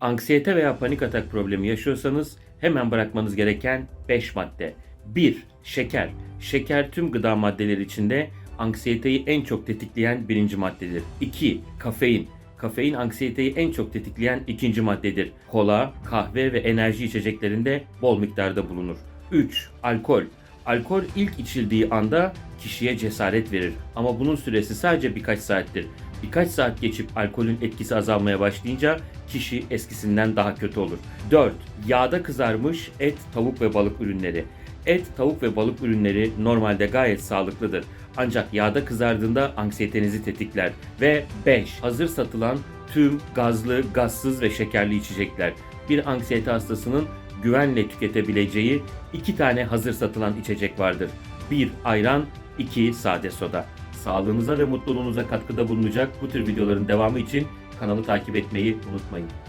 Anksiyete veya panik atak problemi yaşıyorsanız hemen bırakmanız gereken 5 madde. 1. Şeker. Şeker tüm gıda maddeleri içinde anksiyeteyi en çok tetikleyen birinci maddedir. 2. Kafein. Kafein anksiyeteyi en çok tetikleyen ikinci maddedir. Kola, kahve ve enerji içeceklerinde bol miktarda bulunur. 3. Alkol. Alkol ilk içildiği anda kişiye cesaret verir ama bunun süresi sadece birkaç saattir. Birkaç saat geçip alkolün etkisi azalmaya başlayınca kişi eskisinden daha kötü olur. 4. Yağda kızarmış et, tavuk ve balık ürünleri. Et, tavuk ve balık ürünleri normalde gayet sağlıklıdır. Ancak yağda kızardığında anksiyetenizi tetikler. Ve 5. Hazır satılan tüm gazlı, gazsız ve şekerli içecekler. Bir anksiyete hastasının güvenle tüketebileceği iki tane hazır satılan içecek vardır. 1 ayran, 2 sade soda. Sağlığınıza ve mutluluğunuza katkıda bulunacak bu tür videoların devamı için kanalı takip etmeyi unutmayın.